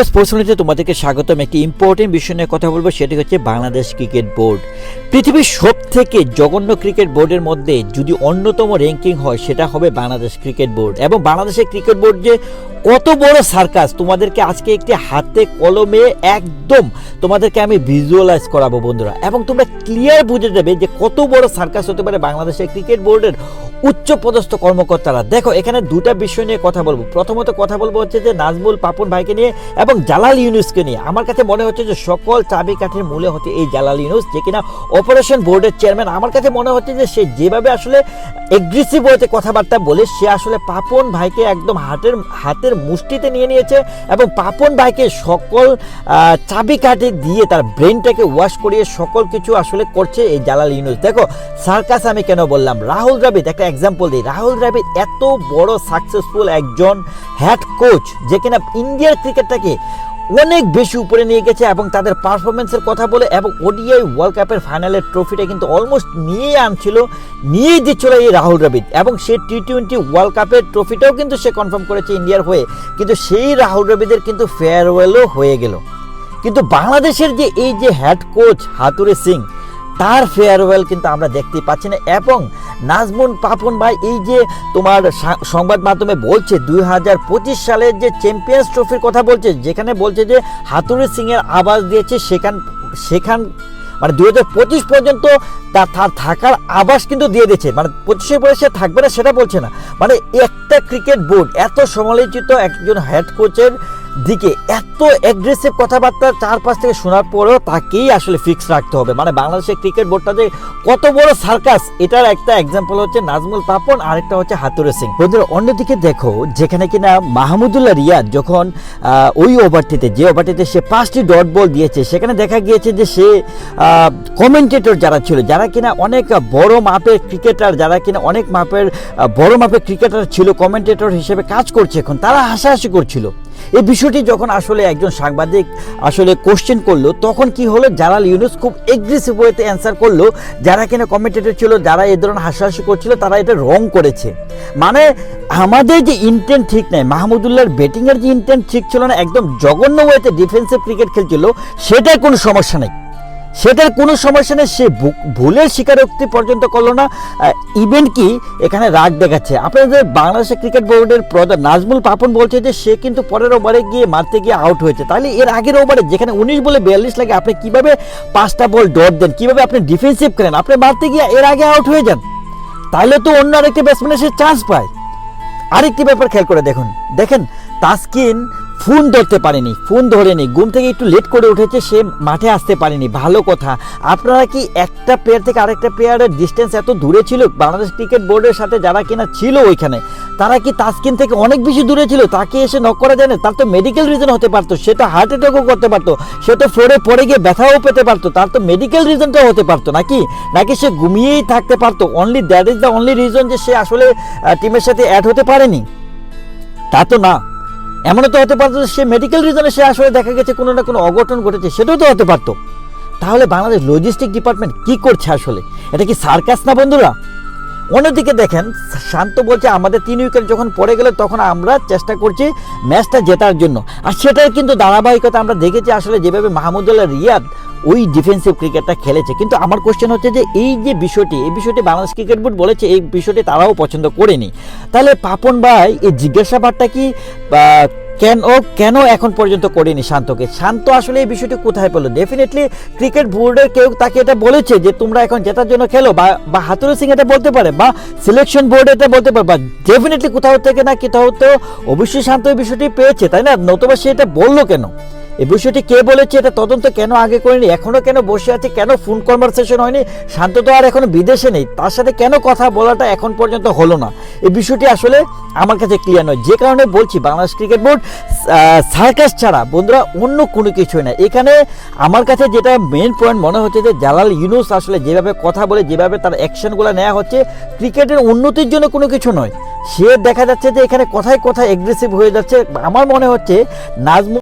Sports তোমাদেরকে স্বাগতম। একটি ইম্পর্টেন্ট বিষয় নিয়ে কথা বলব, সেটি হচ্ছে বাংলাদেশ ক্রিকেট বোর্ড পৃথিবীর সব থেকে জঘন্য ক্রিকেট বোর্ডের মধ্যে যদি অন্যতম র্যাঙ্কিং হয়, সেটা হবে বাংলাদেশ ক্রিকেট বোর্ড এবং বাংলাদেশের ক্রিকেট বোর্ড যে কত বড় সার্কাস। তোমাদেরকে আজকে একটি হাতে কলমে একদম তোমাদেরকে আমি ভিজুয়ালাইজ করাবো বন্ধুরা। এবং তোমরা ক্লিয়ার বুঝে যাবে যে কত বড় সার্কাস হতে পারে বাংলাদেশের ক্রিকেট বোর্ডের উচ্চ পদস্থ কর্মকর্তারা। দেখো, এখানে দুটা বিষয় নিয়ে কথা বলব। প্রথমত কথা বলব হচ্ছে যে নাজমুল পাপন ভাইকে নিয়ে এবং জালাল ইউনুসকে নিয়ে। আমার কাছে মনে হচ্ছে যে সকল চাবি চাবিকাঠির মূলে হচ্ছে এই জালাল ইউনুস, যে কিনা অপারেশন বোর্ডের চেয়ারম্যান আমার কাছে মনে হচ্ছে যে সে যেভাবে আসলে এগ্রেসিভ হয়েছে কথাবার্তা বলে, সে আসলে পাপন ভাইকে একদম হাতের হাতের মুষ্টিতে নিয়ে নিয়েছে এবং পাপন ভাইকে সকল চাবি চাবিকাঠি দিয়ে তার ব্রেনটাকে ওয়াশ করিয়ে সকল কিছু আসলে করছে এই জালাল ইউনুস। দেখো, সার্কাস আমি কেন বললাম? রাহুল দ্রাবিড, একটা এক্সাম্পল দিই। রাহুল দ্রাবিড এত বড় সাকসেসফুল একজন হ্যাড কোচ যে কিনা ইন্ডিয়ার ক্রিকেটটাকে অনেক বেশি উপরে নিয়ে গেছে এবং তাদের পারফরমেন্সের কথা বলে এবং ওডিআই ওয়ার্ল্ড কাপের ফাইনালের ট্রফিটা কিন্তু অলমোস্ট নিয়ে আনছিল নিয়ে দিচ্ছিল এই রাহুল দ্রাবিড। এবং সে টি টোয়েন্টি ওয়ার্ল্ড কাপের ট্রফিটাও কিন্তু সে কনফার্ম করেছে ইন্ডিয়ার হয়ে। কিন্তু সেই রাহুল দ্রাবিদের কিন্তু ফেয়ারওয়েলও হয়ে গেল। কিন্তু বাংলাদেশের যে এই যে হেড কোচ হাতুরে সিং, তার ফেয়ারওয়েল কিন্তু আমরা দেখতে পাচ্ছি না। এবং নাজমুন পাপন ভাই, এই যে তোমার সংবাদ মাধ্যমে বলছে, দুই হাজার পঁচিশ সালের যে চ্যাম্পিয়ন্স ট্রফির কথা বলছে, যেখানে বলছে যে হাতুরে সিং এর আবাস দিয়েছে, সেখান সেখান মানে দুই হাজার পঁচিশ পর্যন্ত তার থাকার আবাস কিন্তু দিয়ে দিয়েছে। মানে পঁচিশের পরে সে থাকবে না, সেটা বলছে না। মানে একটা ক্রিকেট বোর্ড এত সমালোচিত একজন হেড কোচের দিকে এত অ্যাগ্রেসিভ কথাবার্তা চারপাশ থেকে শোনার পরেও তাকেই আসলে ফিক্স রাখতে হবে। মানে বাংলাদেশের ক্রিকেট বোর্ডটা যে কত বড় সার্কাস এটার একটা এক্সাম্পল হচ্ছে নাজমুল পাপন, আরেকটা হচ্ছে হাতুরে সিং বন্ধুরা, অন্যদিকে দেখো, যেখানে কিনা মাহমুদুল্লাহ রিয়াদ যখন ওই ওভারটিতে যে ওভারটিতে সে পাঁচটি ডট বল দিয়েছে, সেখানে দেখা গিয়েছে যে সে কমেন্টেটর যারা ছিল, যারা কিনা অনেক বড় মাপের ক্রিকেটার যারা কিনা অনেক মাপের বড় মাপের ক্রিকেটার ছিল কমেন্টেটর হিসেবে কাজ করছে এখন, তারা হাসাহাসি করছিল। এই বিষয়টি যখন আসলে একজন সাংবাদিক আসলে কোশ্চেন করল, তখন কি হলো? জালাল ইউনুস খুব এগ্রেসিভ ওয়েতে অ্যান্সার করল, যারা কিনা কমেন্টেটর ছিল, যারা এ ধরনের হাসাহাসি করছিল, তারা এটা রং করেছে। মানে আমাদের যে ইন্টেন্ট ঠিক নাই, মাহমুদুল্লাহর ব্যাটিংয়ের যে ইন্টেন্ট ঠিক ছিল না, একদম জঘন্য ওয়েতে ডিফেন্সিভ ক্রিকেট খেলছিল, সেটাই কোনো সমস্যা নেই। সেটার কোনো সমস্যা নেই, সে ভুলের স্বীকারোক্তি পর্যন্ত করল না। ইভেন কি, এখানে রাগ দেখাচ্ছে। আপনাদের বাংলাদেশের ক্রিকেট বোর্ডের প্রধান নাজমুল পাপন বলছে যে, সে কিন্তু পরের ওভারে গিয়ে মারতে গিয়ে আউট হয়েছে। তাহলে এর আগের ওভারে যেখানে উনিশ বলে বিয়াল্লিশ লাগে, আপনি কীভাবে পাঁচটা বল ডট দেন? কীভাবে আপনি ডিফেন্সিভ করেন? আপনি মারতে গিয়ে এর আগে আউট হয়ে যান। তাহলে তো অন্য আরেকটি ব্যাটসম্যান সে চান্স পায়। আরেকটি ব্যাপার খেয়াল করে দেখুন। দেখেন, তাসকিন ফোন ধরতে পারেনি, ফোন ধরেনি, ঘুম থেকে একটু লেট করে উঠেছে, সে মাঠে আসতে পারেনি, ভালো কথা। আপনারা কি একটা প্লেয়ার থেকে আরেকটা প্লেয়ারের ডিস্টেন্স এত দূরে ছিল? বাংলাদেশ ক্রিকেট বোর্ডের সাথে যারা কিনা ছিল ওইখানে, তারা কি তাসকিন থেকে অনেক বেশি দূরে ছিল? তাকে এসে নক করা যায় না? তার তো মেডিকেল রিজন হতে পারতো, সে তো হার্ট অ্যাটাকও করতে পারতো, সে তো ফ্লোরে পড়ে গিয়ে ব্যথাও পেতে পারতো, তার তো মেডিকেল রিজনটাও হতে পারতো নাকি? নাকি সে ঘুমিয়েই থাকতে পারতো? Only that is the only reason যে সে আসলে টিমের সাথে অ্যাড হতে পারেনি? তা তো না। এমনও তো হতে পারতো সে মেডিকেল রিজনে সে আসলে দেখা গেছে কোনো না কোনো অঘটন ঘটেছে, সেটাও তো হতে পারতো। তাহলে বাংলাদেশ লজিস্টিক ডিপার্টমেন্ট কি করছে আসলে? এটা কি সার্কাস না বন্ধুরা? অন্যদিকে দেখেন, শান্ত বলছে, আমাদের তিন উইকেট যখন পড়ে গেলে, তখন আমরা চেষ্টা করছি ম্যাচটা জেতার জন্য। আর সেটার কিন্তু ধারাবাহিকতা, আমরা দেখেছি আসলে যেভাবে মাহমুদুল্লাহ রিয়াদ ওই ডিফেন্সিভ ক্রিকেটটা খেলেছে। কিন্তু আমার কোশ্চেন হচ্ছে যে, এই যে বিষয়টি, এই বিষয়টি বাংলাদেশ ক্রিকেট বোর্ড বলেছে, এই বিষয়টি তারাও পছন্দ করেনি। তাহলে পাপন ভাই, এই জিজ্ঞাসাবাদটা কি কেন ও কেন এখন পর্যন্ত করেনি শান্তকে? শান্ত আসলে এই বিষয়টি কোথায় পেল? ডেফিনেটলি ক্রিকেট বোর্ডের কেউ তাকে এটা বলেছে যে তোমরা এখন জেতার জন্য খেলো বা বা হাতুরু সিং এটা বলতে পারে বা সিলেকশন বোর্ড এটা বলতে পারে বা ডেফিনেটলি কোথাও থেকে না কোথাও তো অবশ্যই শান্ত এই বিষয়টি পেয়েছে, তাই না? নতুবা সে এটা বলল কেন? এই বিষয়টি কে বলেছে এটা তদন্ত কেন আগে করেনি, এখনও কেন বসে আছে, কেন ফোন কনভারসেশন হয়নি? শান্ত তো আর এখনও বিদেশে নেই, তার সাথে কেন কথা বলাটা এখন পর্যন্ত হলো না? এই বিষয়টি আসলে আমার কাছে ক্লিয়ার নয়। যে কারণে বলছি, বাংলাদেশ ক্রিকেট বোর্ড সার্কাস ছাড়া বন্ধুরা অন্য কোনো কিছুই না। এখানে আমার কাছে যেটা মেন পয়েন্ট মনে হচ্ছে যে জালাল ইউনুস আসলে যেভাবে কথা বলে, যেভাবে তার অ্যাকশনগুলো নেওয়া হচ্ছে, ক্রিকেটের উন্নতির জন্য কোনো কিছু নয়। সে দেখা যাচ্ছে যে এখানে কথায় কথায় এগ্রেসিভ হয়ে যাচ্ছে। আমার মনে হচ্ছে নাজমুল